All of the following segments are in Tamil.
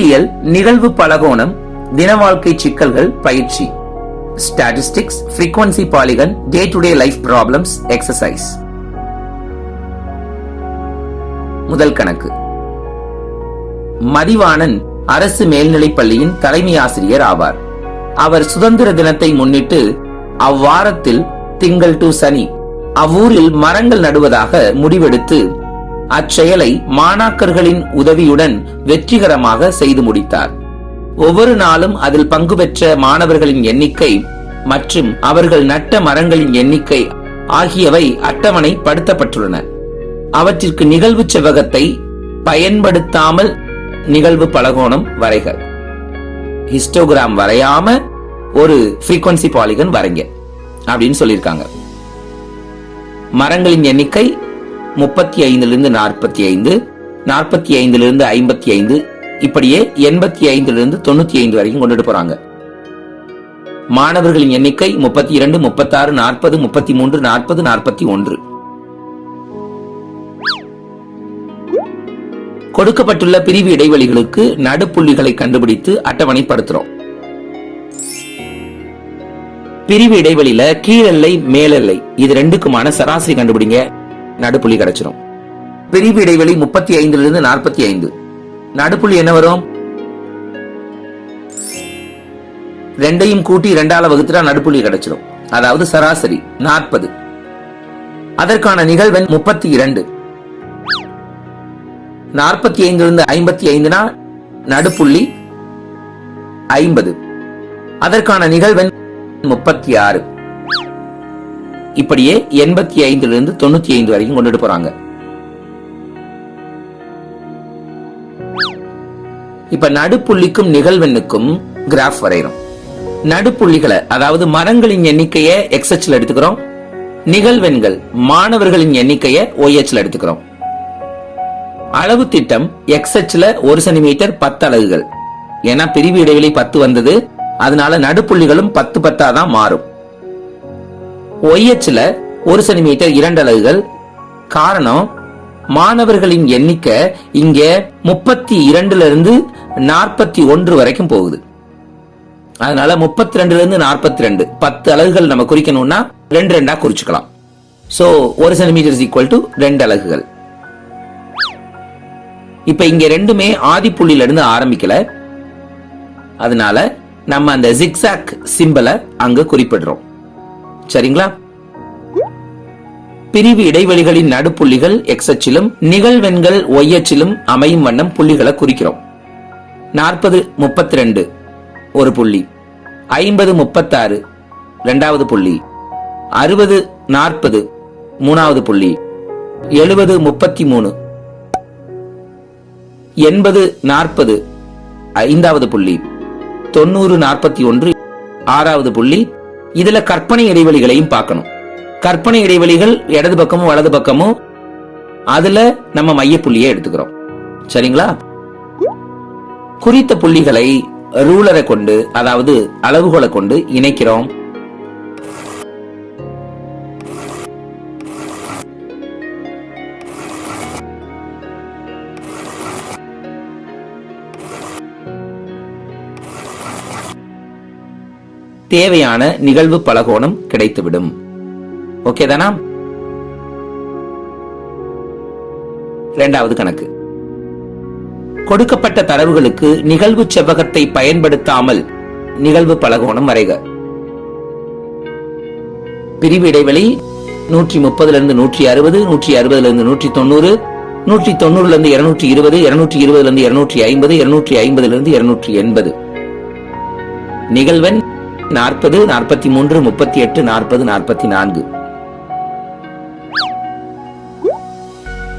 புள்ளியியல் நிகழ்வு பலகோணம் தின வாழ்க்கை சிக்கல்கள் பயிற்சி. Statistics frequency polygon day to day life problems exercise முதல் கணக்கு. மதிவாணன் அரசு மேல்நிலைப் பள்ளியின் தலைமை ஆசிரியர் ஆவார். அவர் சுதந்திர தினத்தை முன்னிட்டு அவ்வாரத்தில் திங்கள் டு சனி அவ்வூரில் மரங்கள் நடுவதாக முடிவெடுத்து அச்செயலை மாணாக்கர்களின் உதவியுடன் வெற்றிகரமாக செய்து முடித்தார். ஒவ்வொரு நாளும் அதில் பங்கு பெற்ற மாணவர்களின் எண்ணிக்கை மற்றும் அவர்கள் நட்ட மரங்களின் எண்ணிக்கை ஆகியவை அட்டவணை படுத்தப்பட்டுள்ளன அவற்றிற்கு நிகழ்வு செவ்வகத்தை பயன்படுத்தாமல் நிகழ்வு பலகோணம் வரைக. ஹிஸ்டோகிராம் வரையாம ஒரு ஃப்ரீக்வன்சி பாலிகன் வரைங்க. அப்படின்னு சொல்லியிருக்காங்க. மரங்களின் எண்ணிக்கை முப்பத்தி ஐந்திலிருந்து நாற்பத்தி ஐந்து நாற்பத்தி ஐந்திலிருந்து ஐம்பத்தி ஐந்து இப்படியே எண்பத்தி ஐந்திலிருந்து தொண்ணூத்தி ஐந்து வரைக்கும் கொண்டுட்டு போறாங்க. மாணவர்களின் எண்ணிக்கை முப்பத்தி இரண்டு முப்பத்தாறு நாற்பது முப்பத்தி மூன்று நாற்பது நாற்பத்தி ஒன்று. கொடுக்கப்பட்டுள்ள பிரிவு இடைவெளிகளுக்கு நடுப்புள்ளிகளை கண்டுபிடித்து அட்டவணைப்படுத்துறோம். பிரிவு இடைவெளியில கீழெல்லை மேலெல்லை இது ரெண்டுக்குமான சராசரி கண்டுபிடிங்க. நடுப்புள்ளி கிடைச்சிடும் பிரிவு இடைவெளி முப்பத்தி ஐந்துல இருந்து நாற்பத்தி ஐந்து. நடுப்புள்ளி என்ன வரும்? ரெண்டையும் கூட்டி ரெண்டால வகுத்துட்டா நடுப்புள்ளி கிடைச்சிடும் அதாவது சராசரி நாற்பது. அதற்கான நிகழ்வெண் முப்பத்தி இரண்டு. நாற்பத்தி ஐந்திலிருந்து ஐம்பத்தி ஐந்துனா நடுப்புள்ளி ஐம்பது. அதற்கான நிகழ்வெண் முப்பத்தி ஆறு. இப்படியே எண்பத்தி ஐந்திலிருந்து தொண்ணூத்தி ஐந்து வரைக்கும் கொண்டுட்டு போறாங்க. இப்ப நடுப்புள்ளிக்கும் நிகழ்வெண்ணுக்கும் கிராஃப் வரைகிறோம் நடுப்புள்ளிகளை அதாவது மரங்களின் எண்ணிக்கையை எக்ஸ்எச்ல எடுத்துக்கிறோம். நிகழ்வெண்கள் மாணவர்களின் எண்ணிக்கையை ஒய்எச்ல எடுத்துக்கிறோம். அளவு திட்டம் எக்ஸ்எச்ல ஒரு சென்டிமீட்டர் பத்து அலகுகள். ஏன்னா பிரிவு இடைவெளி பத்து வந்தது. அதனால நடுப்புள்ளிகளும் பத்து பத்தா தான் மாறும். ஒய்எச்ல ஒரு சென்டிமீட்டர் இரண்டு அலகுகள் காரணம் மாணவர்களின் எண்ணிக்கை இங்க முப்பத்தி இரண்டுல இருந்து நாற்பத்தி ஒன்று வரைக்கும் போகுது. அதனால முப்பத்தி ரெண்டுல இருந்து நாற்பத்தி ரெண்டு பத்து அலகுகள் நம்ம குறிக்கணும்னா ரெண்டு ரெண்டா குறிச்சுக்கலாம். சோ ஒரு சென்டிமீட்டர் ஈக்குவல் டு ரெண்டு அலகுகள் இப்ப இங்க ரெண்டுமே ஆதி புள்ளியில இருந்து ஆரம்பிக்கல. அதனால நம்ம அந்த ஜிக்ஸாக் சிம்பிளை அங்க குறிப்பிடுறோம். சரிங்களா? பிரிவு இடைவெளிகளின் நடுப்புள்ளிகள் எக்ஸ் அச்சிலும் நிகழ்வெண்கள் ஒய் அச்சிலும் அமையும் வண்ணம் புள்ளிகளை குறிக்கிறோம். நாற்பது முப்பத்தி ரெண்டு ஒரு புள்ளி. ஐம்பது முப்பத்தாறு ரெண்டாவது புள்ளி. அறுபது நாற்பது மூணாவது புள்ளி. எழுபது முப்பத்தி மூணு எண்பது நாற்பது ஐந்தாவது புள்ளி. தொண்ணூறு நாற்பத்தி ஒன்று ஆறாவது புள்ளி. இதுல கற்பனை இடைவெளிகளையும் பார்க்கணும். கற்பனை இடைவெளிகள் இடது பக்கமும் வலது பக்கமும் அதுல நம்ம மையப்புள்ளியை எடுத்துக்கிறோம். சரிங்களா? குறித்த புள்ளிகளை ரூலரை கொண்டு அதாவது அளவுகோலை கொண்டு இணைக்கிறோம். தேவையான நிகழ்வு பலகோணம் கிடைத்துவிடும். ஓகே தானா? இரண்டாவது கணக்கு. கொடுக்கப்பட்ட தரவுகளுக்கு நிகழ்வு செவ்வகத்தை பயன்படுத்தாமல் நிகழ்வு பலகோணம் வரைக. பிரிவு இடைவெளி நூற்றி முப்பதுல இருந்து நூற்றி அறுபது நூற்றி அறுபதுல இருந்து நூற்றி தொண்ணூறு நூற்றி தொண்ணூறுல இருந்து இருநூற்றி இருபது இருநூற்றி இருபதுல இருந்து இருநூற்றி ஐம்பது இருநூற்றி ஐம்பதுல இருந்து இருநூற்றி எண்பது நிகழ்வன் நாற்பது நாற்பத்தி மூன்று முப்பத்தி எட்டு நாற்பது நாற்பத்தி நான்கு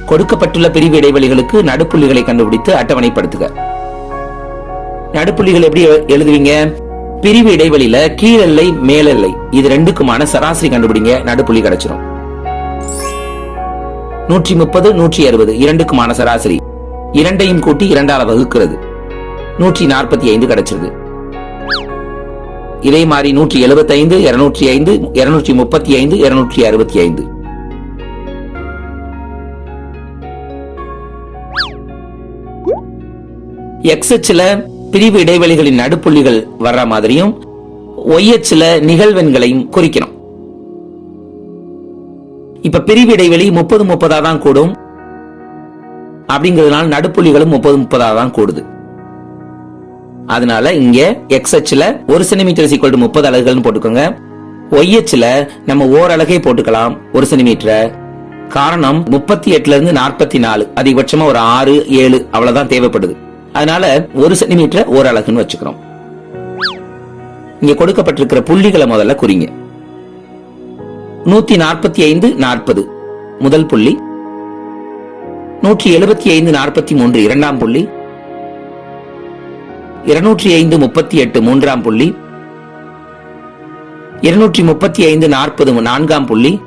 கொடுக்கப்பட்டுள்ள பிரிவு இடைவெளிகளுக்கு நடுப்புள்ளிகளை கண்டுபிடித்து அட்டவணைப்படுத்துக. நடுப்புள்ளிகள் எப்படி எழுதுவீங்க? பிரிவு இடைவெளியில கீழெல்லை மேலெல்லை. இது ரெண்டுக்குமான சராசரி கண்டுபிடிங்க. நடுப்புள்ளி கிடைச்சிரும். நூற்றி முப்பது நூற்றி அறுபது இரண்டுக்குமான சராசரி. இரண்டையும் கூட்டி இரண்டால வகுக்கிறது. நூற்றி நாற்பத்தி ஐந்து கிடைச்சிருது. இதே மாதிரி நூற்றி எழுபத்தி ஐந்து இருநூற்றி ஐந்து இருநூற்றி முப்பத்தி ஐந்து இருநூற்றி அறுபத்தி ஐந்து எக்ஸ் அச்சில் பிரிவு இடைவெளிகளின் நடுப்புள்ளிகள் வர்ற மாதிரியும் ஒய் அச்சில் நிகழ்வெண்களையும் குறிக்கணும். இப்ப பிரிவு இடைவெளி முப்பது முப்பதா தான் கூடும். அப்படிங்கிறதுனால நடுப்புள்ளிகளும் முப்பது முப்பதா தான் கூடுது. அதனால இங்க எக்ஸ் அச்சுல ஒரு சென்டிமீட்டர் ஈக்குவல் டு முப்பது அலகுகள்னு போட்டுக்கோங்க. ஒய் அச்சுல நம்ம ஓரலகை போட்டுக்கலாம். ஒரு சென்டிமீட்டர் காரணம் முப்பத்தி எட்டுல இருந்து நாற்பத்தி நாலு. அதிகபட்சமா ஒரு ஆறு ஏழு அவ்வளவுதான் தேவைப்படுது. அதனால ஒரு சென்டிமீட்டர் அலகுன்னு வச்சுக்கிறோம். இங்க கொடுக்கப்பட்டிருக்கிற புள்ளிகளை முதல்ல குறிங்க. நூத்தி நாற்பத்தி ஐந்து நாற்பது. முதல் புள்ளி. நூற்றி எழுபத்தி ஐந்து நாற்பத்தி மூன்று இரண்டாம் புள்ளி. இருநூற்றி ஐந்து முப்பத்தி எட்டு மூன்றாம் புள்ளி இருநூற்றி முப்பத்தி ஐந்து நாற்பது நான்காம் புள்ளி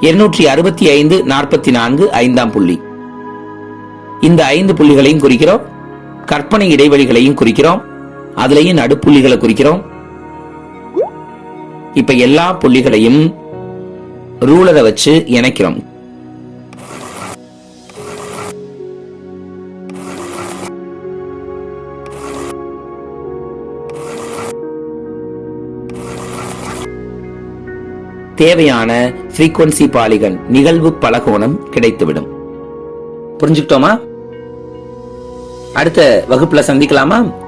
இருநூற்றி அறுபத்தி ஐந்து நாற்பத்தி நான்கு ஐந்தாம் புள்ளி. இந்த ஐந்து புள்ளிகளையும் குறிக்கிறோம் கற்பனை இடைவெளிகளையும் குறிக்கிறோம் அதுலயும் நடுப்புள்ளிகளை குறிக்கிறோம். இப்ப எல்லா புள்ளிகளையும் ரூலரை வச்சு இணைக்கிறோம். தேவையான frequency பாலிகன் நிகழ்வு பலகோணம் கிடைத்துவிடும். புரிஞ்சுக்கிட்டோமா? அடுத்த வகுப்புல சந்திக்கலாமா?